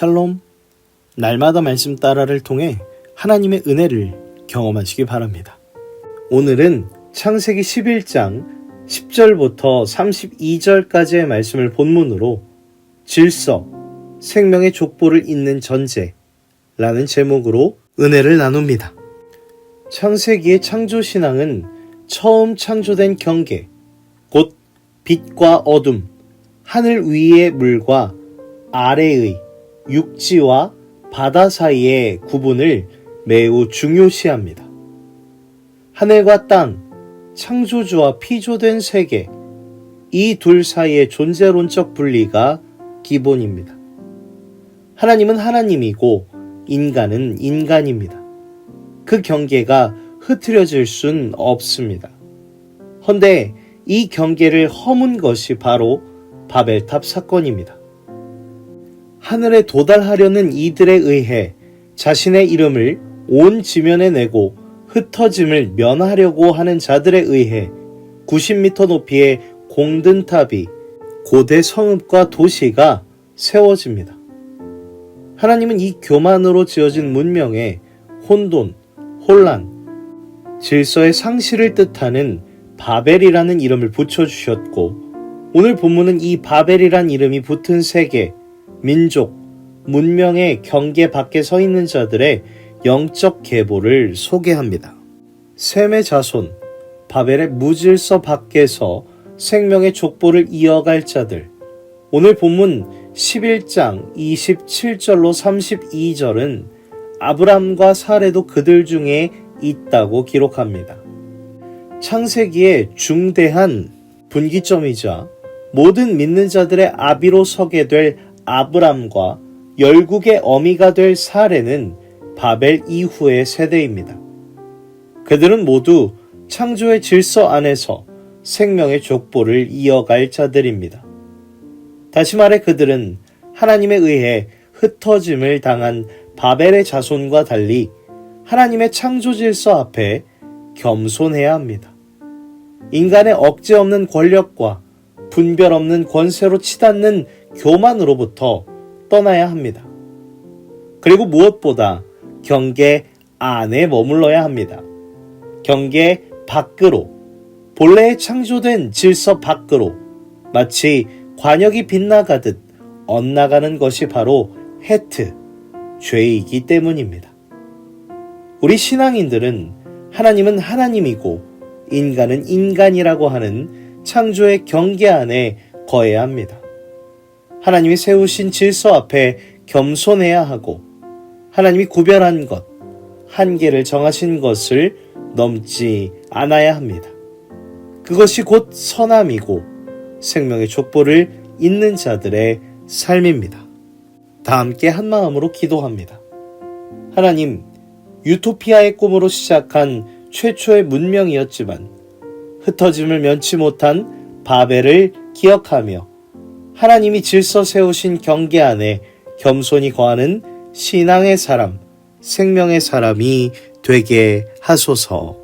샬롬. 날마다 말씀 따라를 통해 하나님의 은혜를 경험하시기 바랍니다. 오늘은 창세기 11장 10절부터 32절까지의 말씀을 본문으로 질서, 생명의 족보를 잇는 전제라는 제목으로 은혜를 나눕니다. 창세기의 창조 신앙은 처음 창조된 경계, 곧 빛과 어둠, 하늘 위의 물과 아래의 육지와 바다 사이의 구분을 매우 중요시합니다. 하늘과 땅, 창조주와 피조된 세계, 이 둘 사이의 존재론적 분리가 기본입니다. 하나님은 하나님이고 인간은 인간입니다. 그 경계가 흐트려질 순 없습니다. 헌데 이 경계를 허문 것이 바로 바벨탑 사건입니다. 하늘에 도달하려는 이들에 의해 자신의 이름을 온 지면에 내고 흩어짐을 면하려고 하는 자들에 의해 90m 높이의 공든 탑이 고대 성읍과 도시가 세워집니다. 하나님은 이 교만으로 지어진 문명에 혼돈, 혼란, 질서의 상실을 뜻하는 바벨이라는 이름을 붙여주셨고, 오늘 본문은 이 바벨이란 이름이 붙은 세계, 민족, 문명의 경계 밖에 서 있는 자들의 영적 계보를 소개합니다. 셈의 자손, 바벨의 무질서 밖에서 생명의 족보를 이어갈 자들. 오늘 본문 11장 27절로 32절은 아브람과 사레도 그들 중에 있다고 기록합니다. 창세기의 중대한 분기점이자 모든 믿는 자들의 아비로 서게 될 아브람과 열국의 어미가 될 사레는 바벨 이후의 세대입니다. 그들은 모두 창조의 질서 안에서 생명의 족보를 이어갈 자들입니다. 다시 말해 그들은 하나님에 의해 흩어짐을 당한 바벨의 자손과 달리 하나님의 창조 질서 앞에 겸손해야 합니다. 인간의 억제 없는 권력과 분별 없는 권세로 치닫는 교만으로부터 떠나야 합니다. 그리고 무엇보다 경계 안에 머물러야 합니다. 경계 밖으로, 본래에 창조된 질서 밖으로 마치 관역이 빗나가듯 엇나가는 것이 바로 해트, 죄이기 때문입니다. 우리 신앙인들은 하나님은 하나님이고 인간은 인간이라고 하는 창조의 경계 안에 거해야 합니다. 하나님이 세우신 질서 앞에 겸손해야 하고 하나님이 구별한 것, 한계를 정하신 것을 넘지 않아야 합니다. 그것이 곧 선함이고 생명의 족보를 잇는 자들의 삶입니다. 다 함께 한 마음으로 기도합니다. 하나님, 유토피아의 꿈으로 시작한 최초의 문명이었지만 흩어짐을 면치 못한 바벨을 기억하며 하나님이 질서 세우신 경계 안에 겸손히 거하는 신앙의 사람, 생명의 사람이 되게 하소서.